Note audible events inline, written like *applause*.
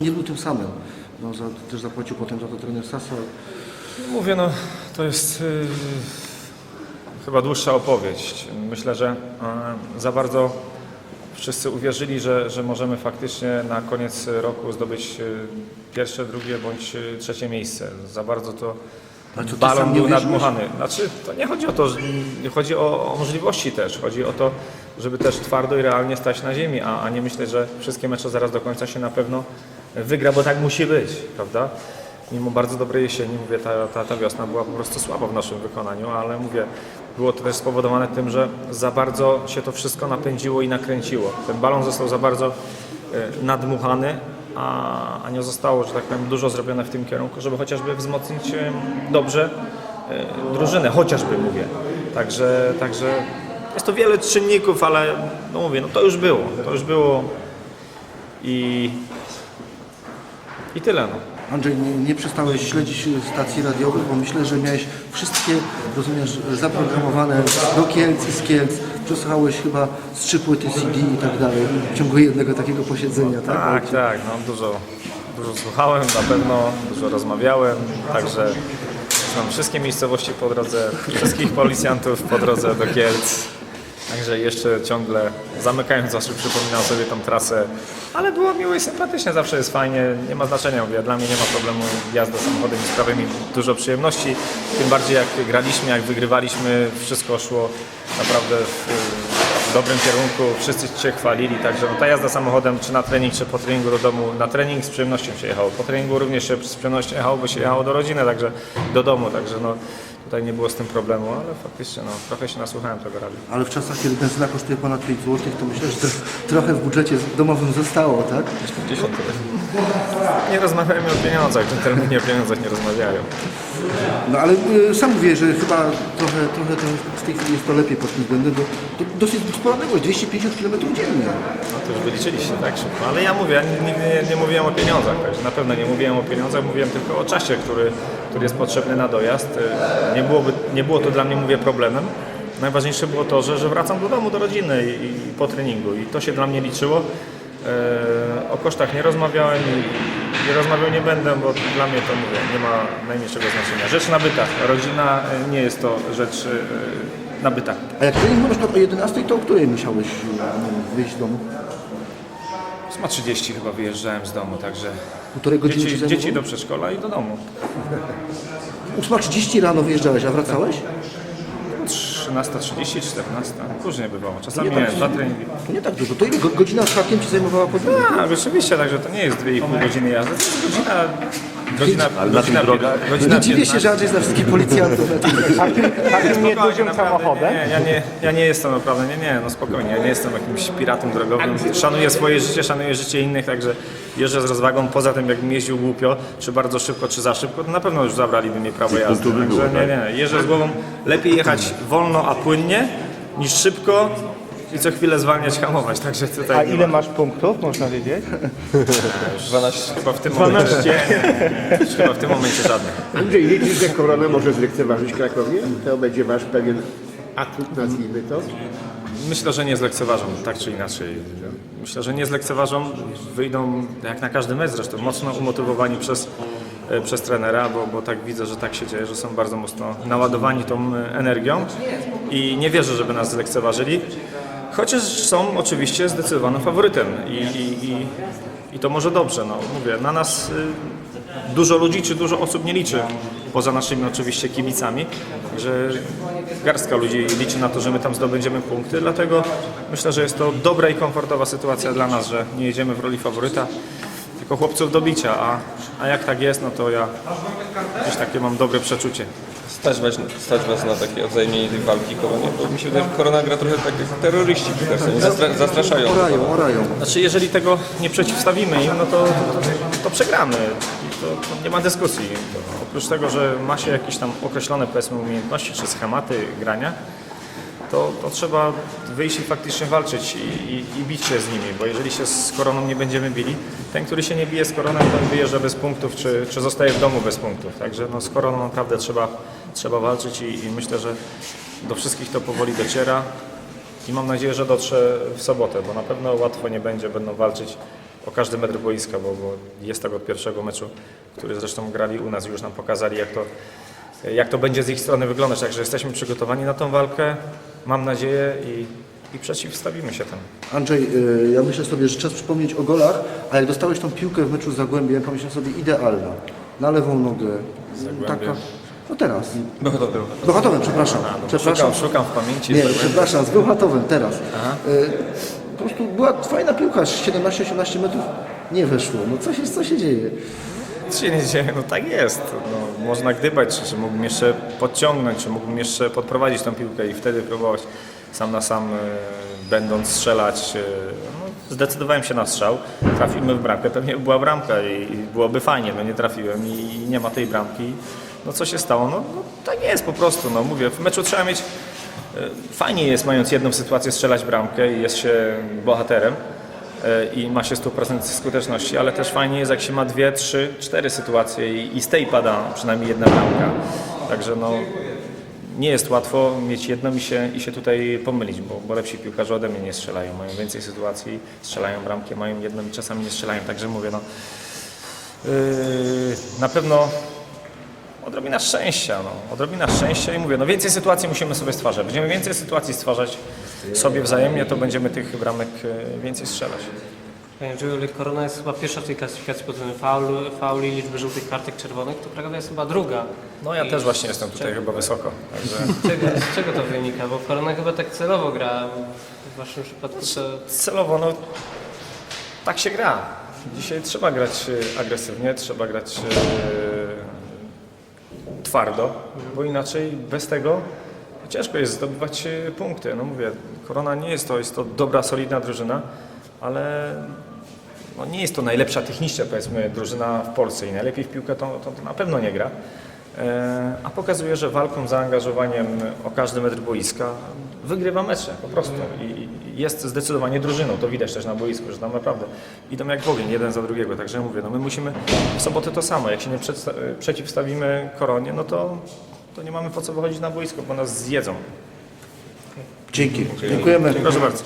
Nie był tym samym. No, za, też zapłacił potem za to trener Sasa. Mówię, no to jest yy, chyba dłuższa opowieść. Myślę, że yy, za bardzo wszyscy uwierzyli, że, że możemy faktycznie na koniec roku zdobyć yy, pierwsze, drugie bądź yy, trzecie miejsce. Za bardzo to Ale to ty sam balon nie był nadmuchany. Znaczy, to nie chodzi o to, że, nie chodzi o, o możliwości też. Chodzi o to, żeby też twardo i realnie stać na ziemi, a, a nie myśleć, że wszystkie mecze zaraz do końca się na pewno wygra, bo tak musi być, prawda? Mimo bardzo dobrej jesieni, mówię, ta, ta, ta wiosna była po prostu słaba w naszym wykonaniu, ale mówię, było to też spowodowane tym, że za bardzo się to wszystko napędziło i nakręciło. Ten balon został za bardzo e, nadmuchany, a, a nie zostało, że tak powiem, dużo zrobione w tym kierunku, żeby chociażby wzmocnić e, dobrze e, drużynę, chociażby mówię. Także, także jest to wiele czynników, ale no mówię, no to już było, to już było i, i tyle. No. Andrzej, nie, nie przestałeś śledzić stacji radiowych, bo myślę, że miałeś wszystkie, rozumiesz, zaprogramowane do Kielc i z Kielc. Przesłuchałeś chyba z trzy płyty CD i tak dalej w ciągu jednego takiego posiedzenia, tak? Tak, tak, no dużo, dużo słuchałem na pewno, dużo rozmawiałem, także znam wszystkie miejscowości po drodze, wszystkich policjantów po drodze do Kielc. Także jeszcze ciągle zamykając oczy przypominam sobie tą trasę, ale było miło i sympatycznie, zawsze jest fajnie, nie ma znaczenia, mówię, dla mnie nie ma problemu jazda samochodem i sprawia mi dużo przyjemności, tym bardziej jak graliśmy, jak wygrywaliśmy, wszystko szło naprawdę w, w dobrym kierunku, wszyscy się chwalili, także no, ta jazda samochodem, czy na trening, czy po treningu do domu, na trening z przyjemnością się jechało, po treningu również się z przyjemnością jechało, bo się jechało do rodziny, także do domu, także no tutaj nie było z tym problemu, ale faktycznie no, trochę się nasłuchałem tego radia. Ale w czasach, kiedy benzyna kosztuje ponad 5 zł, to myślę, że tro- trochę w budżecie domowym zostało, tak? 10 Nie rozmawiajmy o pieniądzach, dżentelmeni o pieniądzach nie rozmawiają. No ale y, sam mówię, że chyba trochę, trochę to w tej chwili jest to lepiej pod tym względem, bo to dosyć spora odległość, 250 km dziennie. No to już wyliczyliście tak szybko, ale ja mówię, ja nigdy nie, nie mówiłem o pieniądzach, także na pewno nie mówiłem o pieniądzach, mówiłem tylko o czasie, który, który jest potrzebny na dojazd. Y, Nie, byłoby, nie było to dla mnie, mówię, problemem. Najważniejsze było to, że, że wracam do domu, do rodziny i, i po treningu i to się dla mnie liczyło. E, O kosztach nie rozmawiałem i nie rozmawiał nie będę, bo dla mnie to mówię, nie ma najmniejszego znaczenia. Rzecz nabyta. Rodzina e, nie jest to rzecz e, nabyta. A jak trening na przykład o 11, to o której musiałeś y, wyjść z domu? 8.30 chyba wyjeżdżałem z domu, także Półtorej godziny ci dzieci, zajmowało? dzieci do przedszkola i do domu. 8.30 rano wyjeżdżałeś, a wracałeś? 13.30, 14. Różnie bywało. Czasami nie tak nie, dwa treningi. To nie tak dużo. To ile go- godzina z hakiem ci zajmowała podróż? A, rzeczywiście, także to nie jest 2,5 godziny jazdy, to jest godzina... Godzina, Ale na tych drogach? Nie dziwię się, 15. że Andrzej zna wszystkich policjantów na tym. Spokojnie, niedużym samochodem? Nie, ja, nie, ja nie jestem naprawdę, nie, nie, no spokojnie, ja nie jestem jakimś piratem drogowym. Szanuję swoje życie, szanuję życie innych, także jeżdżę z rozwagą. Poza tym, jakbym jeździł głupio, czy bardzo szybko, czy za szybko, to na pewno już zabraliby mi prawo jazdy. Także nie, tak? nie, jeżdżę z głową, lepiej jechać wolno, a płynnie, niż szybko i co chwilę zwalniać, hamować, także tutaj A nie ile ma. masz punktów, można wiedzieć? *laughs* 12. Chyba w tym momencie, 12. chyba w tym momencie żadnych. Andrzej, liczysz, że korona może zlekceważyć Krakowie? To będzie wasz pewien atut, nazwijmy to. Myślę, że nie zlekceważą, tak czy inaczej. Myślę, że nie zlekceważą, wyjdą jak na każdy mecz zresztą, mocno umotywowani przez, e, przez trenera, bo, bo tak widzę, że tak się dzieje, że są bardzo mocno naładowani tą e, energią i nie wierzę, żeby nas zlekceważyli. Chociaż są oczywiście zdecydowanym faworytem i, i, i, i to może dobrze. No, mówię, na nas y, dużo ludzi czy dużo osób nie liczy, poza naszymi oczywiście kibicami, że garstka ludzi liczy na to, że my tam zdobędziemy punkty, dlatego myślę, że jest to dobra i komfortowa sytuacja dla nas, że nie jedziemy w roli faworyta, tylko chłopców do bicia, a, a jak tak jest, no to ja gdzieś takie mam dobre przeczucie. Stać was, stać was na takie wzajemnie tej walki koronie, bo mi się wydaje, że korona gra trochę tak jak terroryści piłkarscy, zastra, zastraszają. Orają, orają. Znaczy, jeżeli tego nie przeciwstawimy im, no to, to, to, to przegramy. To, to nie ma dyskusji. Oprócz tego, że ma się jakieś tam określone powiedzmy umiejętności czy schematy grania, to, to trzeba wyjść i faktycznie walczyć i, i, i bić się z nimi, bo jeżeli się z koroną nie będziemy bili, ten, który się nie bije z koroną, ten wyjeżdża bez punktów, czy, czy zostaje w domu bez punktów. Także no, z koroną naprawdę trzeba, trzeba walczyć i, i myślę, że do wszystkich to powoli dociera. I mam nadzieję, że dotrze w sobotę, bo na pewno łatwo nie będzie, będą walczyć o każdy metr boiska, bo, bo jest tak od pierwszego meczu, który zresztą grali u nas i już nam pokazali, jak to, jak to będzie z ich strony wyglądać. Także jesteśmy przygotowani na tą walkę, mam nadzieję i, i przeciwstawimy się temu. Andrzej, y, ja myślę sobie, że czas przypomnieć o golach, a jak dostałeś tą piłkę w meczu z Zagłębiem, pomyślałem sobie idealna. Na lewą nogę. Taka, no teraz. Bechotowy. Z Bełchatowem, przepraszam. przepraszam. Szukam, szukam w pamięci. Nie, przepraszam, z Bełchatowem teraz. Y, po prostu była fajna piłka, 17-18 metrów nie weszło. No co się, co się dzieje? Nic się nie dzieje, no tak jest. No, można gdybać, czy, czy mógłbym jeszcze podciągnąć, czy mógłbym jeszcze podprowadzić tą piłkę i wtedy próbować sam na sam, e, będąc strzelać. E, no, zdecydowałem się na strzał, trafimy w bramkę, pewnie by była bramka i, i byłoby fajnie, no nie trafiłem i, i nie ma tej bramki. No co się stało? No, no tak jest po prostu, no mówię, w meczu trzeba mieć e, Fajnie jest mając jedną sytuację strzelać bramkę i jest się bohaterem e, i ma się 100% skuteczności, ale też fajnie jest jak się ma dwie, trzy, cztery sytuacje i, i z tej pada przynajmniej jedna bramka. Także no nie jest łatwo mieć jedną i się, i się tutaj pomylić, bo, bo lepsi piłkarze ode mnie nie strzelają, mają więcej sytuacji, strzelają bramki, mają jedną i czasami nie strzelają, także mówię no yy, na pewno odrobina szczęścia, no. odrobina szczęścia i mówię, no więcej sytuacji musimy sobie stwarzać. Będziemy więcej sytuacji stwarzać sobie wzajemnie, to będziemy tych bramek e, więcej strzelać. Panie Andrzeju, Korona jest chyba pierwsza w tej klasyfikacji pod względem faulu, fauli, liczby żółtych kartek czerwonych, to Krakowa jest chyba druga. No ja I też właśnie jestem tutaj czego- chyba wysoko, także Z *laughs* czego, z czego to wynika? Bo Korona chyba tak celowo gra. W waszym przypadku to... celowo, no tak się gra. Dzisiaj trzeba grać e, agresywnie, trzeba grać e, twardo, bo inaczej bez tego ciężko jest zdobywać e, punkty. No mówię, Korona nie jest to, jest to dobra, solidna drużyna, ale no nie jest to najlepsza technicznie powiedzmy drużyna w Polsce i najlepiej w piłkę to, to, to na pewno nie gra. E, A pokazuje, że walką, zaangażowaniem o każdy metr boiska wygrywa mecze po prostu. I jest zdecydowanie drużyną, to widać też na boisku, że tam naprawdę idą jak w ogień, jeden za drugiego. Także mówię, no my musimy w sobotę to samo. Jak się nie przeciwstawimy koronie, no to, to nie mamy po co wychodzić na boisko, bo nas zjedzą. Dzięki. Dziękujemy. Proszę bardzo.